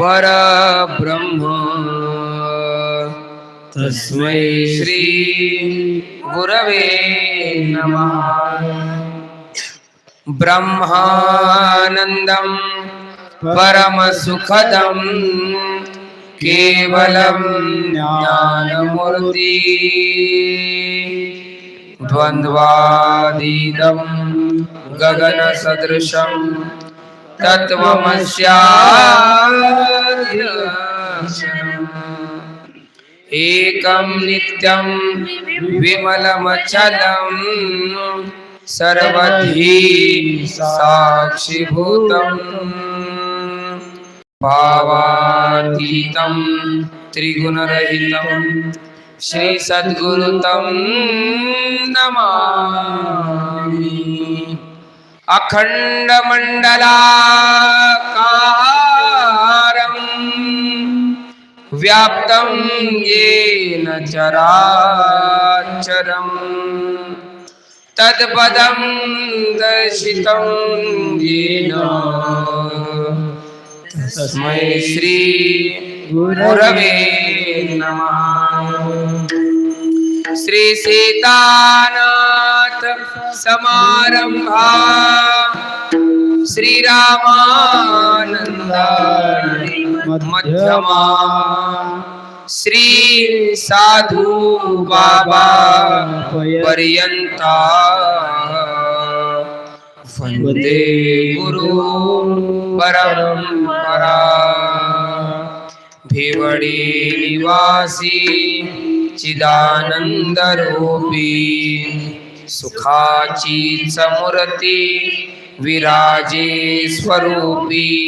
परब्रह्म तस्मै श्री गुरवे नमः। ब्रह्मानन्दं परमसुखदं केवलं ज्ञानमूर्ति। द्वन्द्वादीदं गगनसदृशम् एकं नित्यं विमलमचलं सर्वधी साक्षिभूतम् भावातीतं त्रिगुणरहितं श्रीसद्गुरुतं नमामि। अखण्डमण्डलाकारम् व्याप्तं येन चराचरम्। तत्पदं दर्शितं येन। तस्मै श्री गुरवे नमः। श्री सीतानाथ समारंभा। श्रीरामानन्दानि मध्यमा। श्री साधु बाबा पर्यंता। वंदे गुरु परंपरा। भिवडी निवासी चिदानंद रूपी सुखाची समूर्ती विराजे स्वरूपी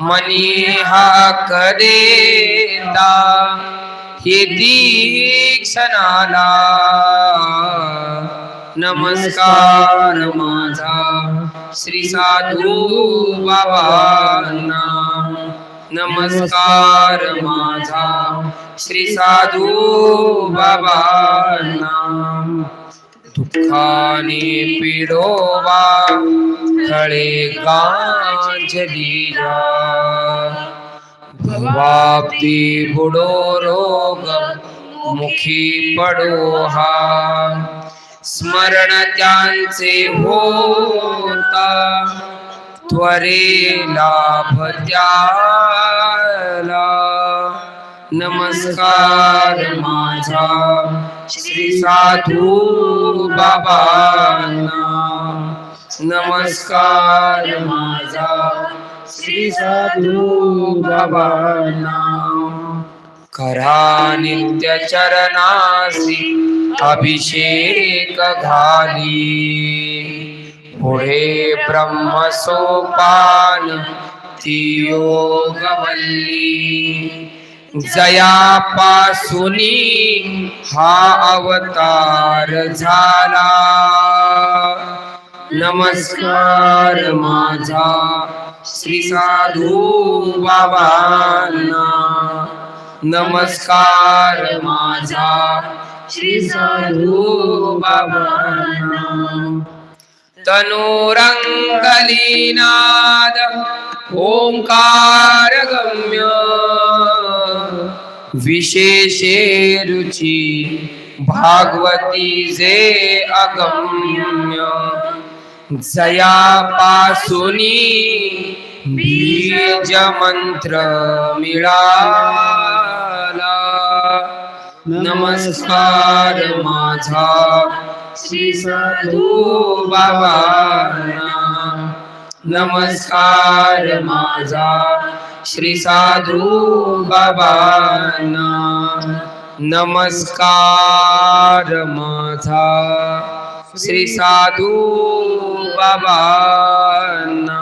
मनी हाक देता हे दीक्षणाला. नमस्कार माझा श्री साधू बाबांना. नमस्कार माझा श्री साधू बाबांना. दुःखाने पिडोवा खळे गांजलीला भवाप्ती बुडो रोग मुखी पडो हा स्मरण त्यांचे होता त्वरे लाभ त्याला। नमस्कार माझा श्री साधू बाबांना. नमस्कार माझा श्री साधू बाबांना. करा नित्य चरणासी अभिषेक घाली. पुढे ब्रह्मसोपान ती योगवल्ली. जयापासुनी हा अवतार झाला. नमस्कार माझा श्री साधू बाबांना. नमस्कार माझा श्री साधू बाबांना. तनुरंगलीनाद ओंकार गम्य विशेषे रुचि भागवती जे अगम्य। जयापासुनी बीज मंत्र मिळाला। नमस्कार माझा। श्री साधू बाबांना। नमस्कार माझा। श्री साधू बाबांना नमस्कार माझा श्री साधू बाबांना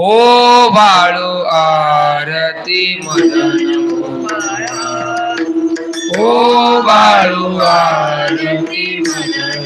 हो बाळू आरती मदन। ओ बाळू आरती मदन।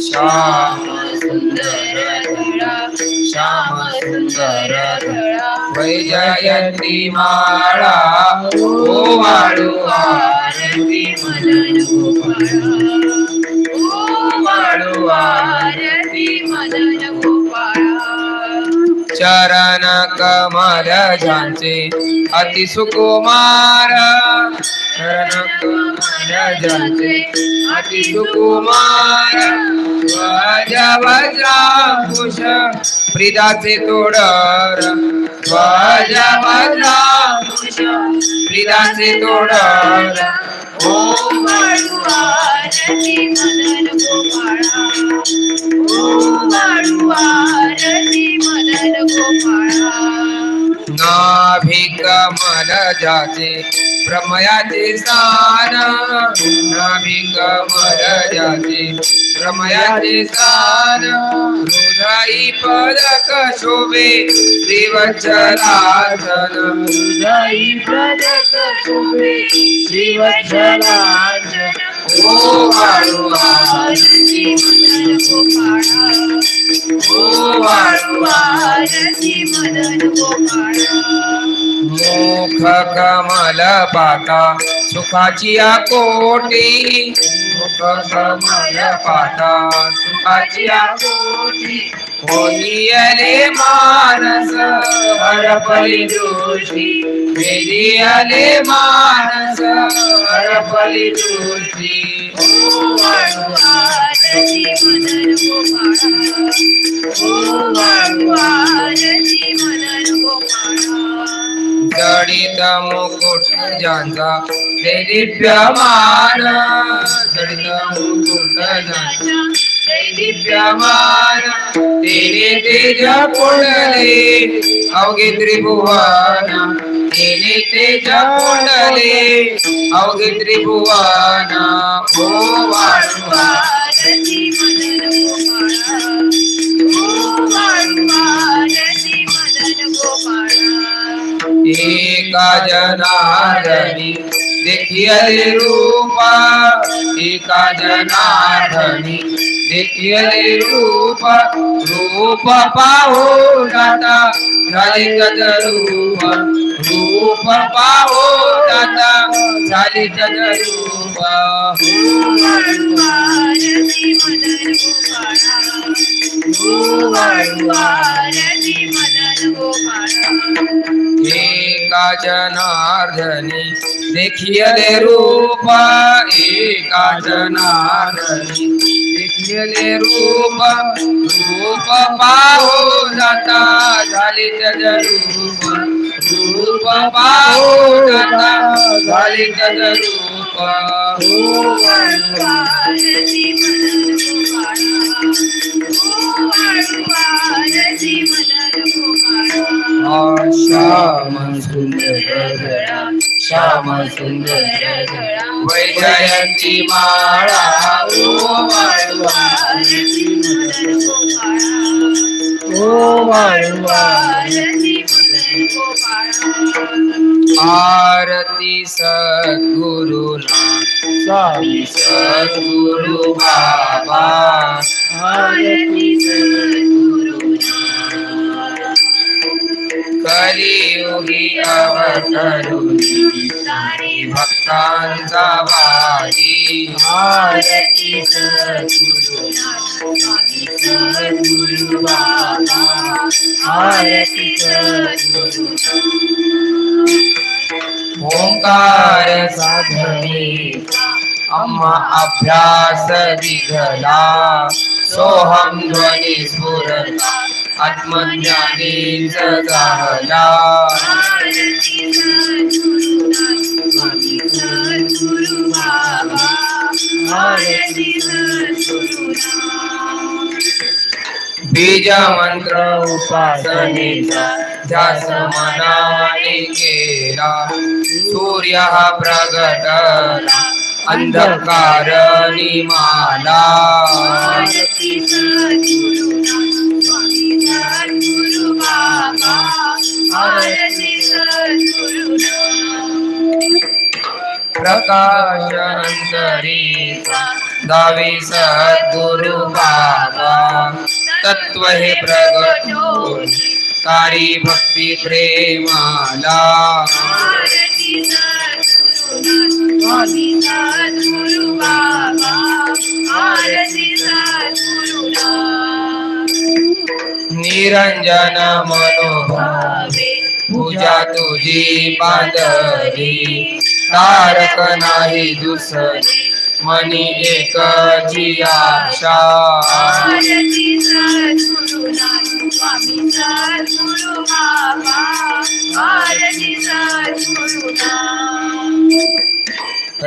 श्याम सुंदर श्याम सुंदर वैजयंती माळा ओ वाळू आरती मदन ओ आरती चरण कमल झांचे अति सुकुमार. चरण कमल झांचे अति सुकुमार. वज्राकुश प्रिदाचे तोडर. ध्वज वज्राकुश प्रिदाचे तोडर. ओम वाळुवारती मदन गोपाळा ओम वाळुवारती मदन गोपाळा. नाभिक मल जाचे प्रमयाचे स्थान नाभिक मल जाचे प्रमयाचे स्थान हृदयी पदक शोभे श्रीवत्सलासन हृदयी पदक शोभे श्रीवत्सलासन ओ वाळुवारती मुख कमल पाता सुखाची कोटी. मुख कमल पाता सुखाची कोटी. होलियले मानस हरपली दृष्टी वेदियले मानस हरपली दोषी ओ वाळुवारती जडित मुकुट ज्यांचा ते दिव्यमान जडित मुकुट ज्यांचा दिव्यमान तेने तेज कोंडले अवघे त्रिभुवन तेने तेज कोंडले अवघे त्रिभुवन ओ वाळवा वाळुवारती मदन एका जनार्दनी देखियले रूपा. एका जनार्दनी देखियले रूप. रूप पाहो दाता झाले रूप रूप पाहो दादा झाली गज रूप एका जनार्दनी देखियले रूप एका जनार्दनी देखियले रूप. रूप पाहो जाता झाली तज रूप झाले तज रूप वाळुवारती मदन गोपाळा ओ वाळुवारती मदन गोपाळा श्याम सुंदर श्याम सुंदर वैजयंती माळा ओ गोपाळा ओ गोपाळा आरती सद्गुरुना स्वामी सद्गुरु बाबा. आरती कलियुगी अवतरुणी सारी भक्तांचा वारी. आरती सद्गुरुना ओंकार साधने अम्मा अभ्यास विघला सोहम ध्वनी स्फुरता. आत्मज्ञानीच झाला आरती सद्गुरु बाबा. आरती बीज मंत्र उपासनेचा ध्यास मनाने केला। सूर्य प्रगटला। अंधकार निमाला। प्रकाश अंतरीचा दावी सद्गुरु बाबा तत्व हे प्रगट होई, सारी भक्ती प्रेमाला. निरंजन मनोभावे पूजा तुझी बांधली. तारक नाही दुसरी. मनी एक आशा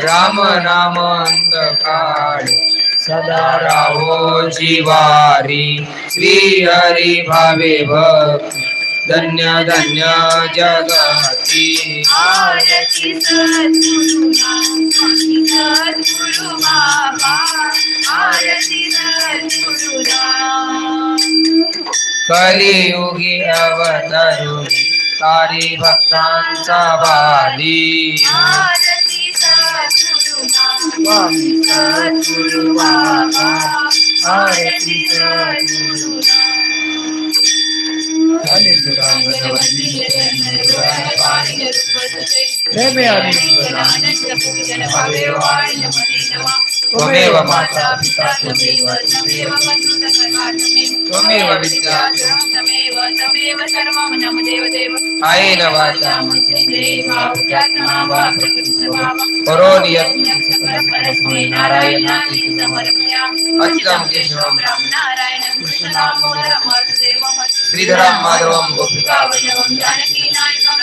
राम राम अंधकार सदा राहो जीवारी श्री हरी भावे भक्ती। धन्य धन्य जगती। आरती सद्गुरुनाथ स्वामी सद्गुरु बाबा आरती सद्गुरुनाथ कलियुगी अवतरुणी तारी भक्तांचा बाली। आरती स्वामी सद्गुरु बाबा आरती त्वमेव माता पिता त्वमेव त्वमेव बन्धुः सर्वा त्वमेव विद्या त्वमेव त्वमेव सर्वं समर्पयामि अच्युतं केशवं नारायणं श्रीधरं माधवं गोपिका वल्लभं जानकीनायकं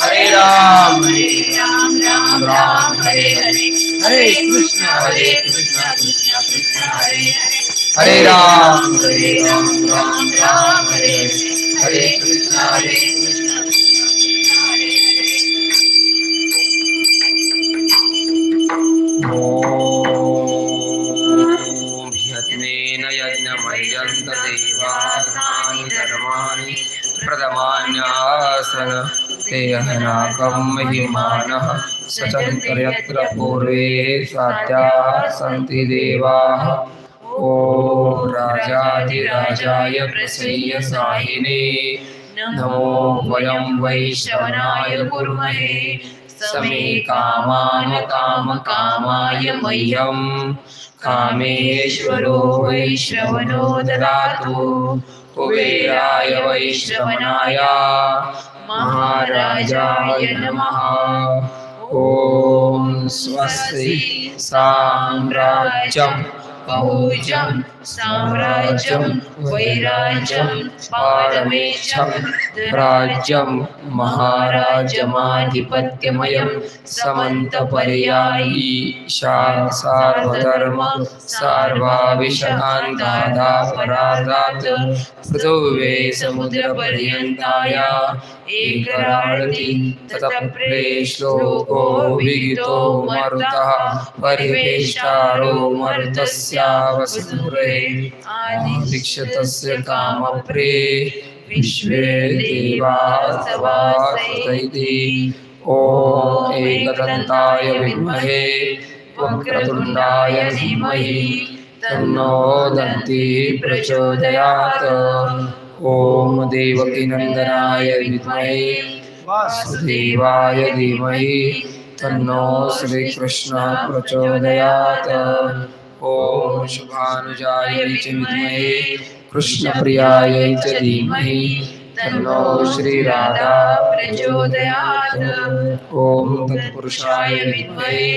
हरे राम हरे। राम राम राम हरे हरे हरे कृष्ण हरे कृष्ण। कृष्ण कृष्ण हरे हरे हरे राम हरे राम राम राम हरे हरे हरे कृष्ण हरे कृष्ण। कृष्ण यज्ञमयन्त धर्माणि प्रथमान्यासन ते अहनाकं महिमानः सचन्तर्यत्र पूर्वे स्वात्याः सन्ति देवाः। ॐ राजाधिराजाय प्रसय्य साहिने नमो वयं वैश्वनाय कुर्महे समे कामान् कामकामाय मह्यं कामेश्वरो वैश्रवणो ददातु कुबेराय वैश्रवणाय महाराजाय नमः। ॐ स्वस्ति साम्राज्यम्। बहुजं साम्राज्यं वैराज्यं पारमेशं राज्यं महाराजमाधिपत्यमयं समन्तपर्यायी शा- सार्वधर्म सर्वाविशकान्तादापराधात् पृथुवे समुद्रपर्यन्ताया एकराळति ततप्रे श्लोको विहितो मरुतः परिवेष्टारो मरुतस्यावसुरे दीक्षतस्य कामप्रे विश्वे देवाः सभासदैति ॐ एकदन्ताय विद्महे वक्रतुण्डाय धीमहि तन्नो दन्ति प्रचोदयात् ॐ देवकीनन्दनाय विद्महे वासुदेवाय धीमहि तन्नो श्रीकृष्णः प्रचोदयात् ॐ शुभानुजाय च विद्महे कृष्णप्रियायै च धीमहि तन्नो श्रीराधा प्रचोदयात्। ॐ तत्पुरुषाय विद्महे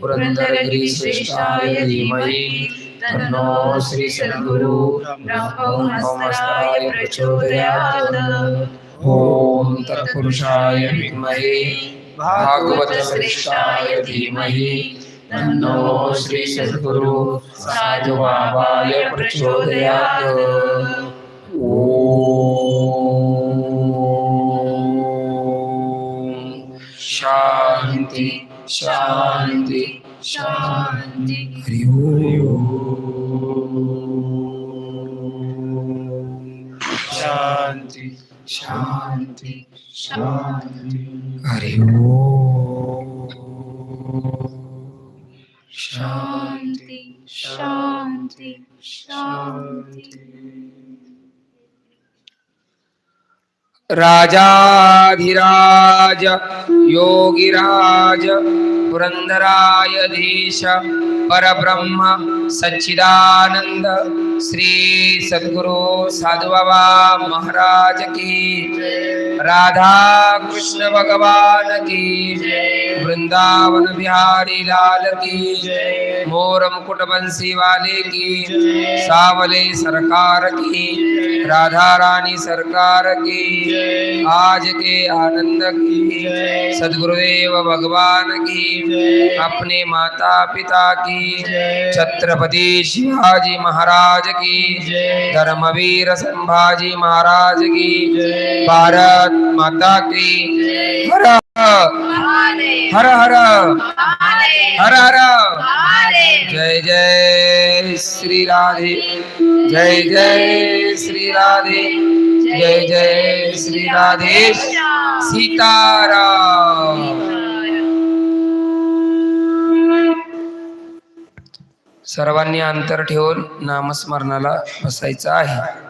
पुरन्दरगिरिश्रेष्ठाय धीमहि तन्नो श्री सद्गुरु ब्रह्मस्ताय प्रचोदयात्। ॐ तत्पुरुषाय विद्महे भागवतश्रेष्ठाय धीमहि तन्नो श्री सद्गुरु साधुबाबाय प्रचोदयात्। ॐ। शान्ति शान्ति शान्ति। हरि ओम। शांति शांति शांति हरि ओम। राजाधिराज योगिराज। पुरन्दरायधीश परब्रह्म सच्चिदानन्द श्री सद्गुरु साधुबाबा महाराज की राधा कृष्ण भगवान की वृंदावन बिहारी लाल की मोर मुकुट बंसी वाले की सावले सरकार की राधा रानी सरकार की आज के आनंद की सदगुरुदेव भगवान की अपने माता पिता की छत्रपति शिवाजी महाराज की। धर्मवीर संभाजी महाराज की। भारत माता की। हर हर। हर हर। हर जय जय श्री राधे। जय जय श्री राधे। जय जय श्री राधे। सीताराम। सर्वांनी अंतर ठेवून नामस्मरणाला बसायचं आहे.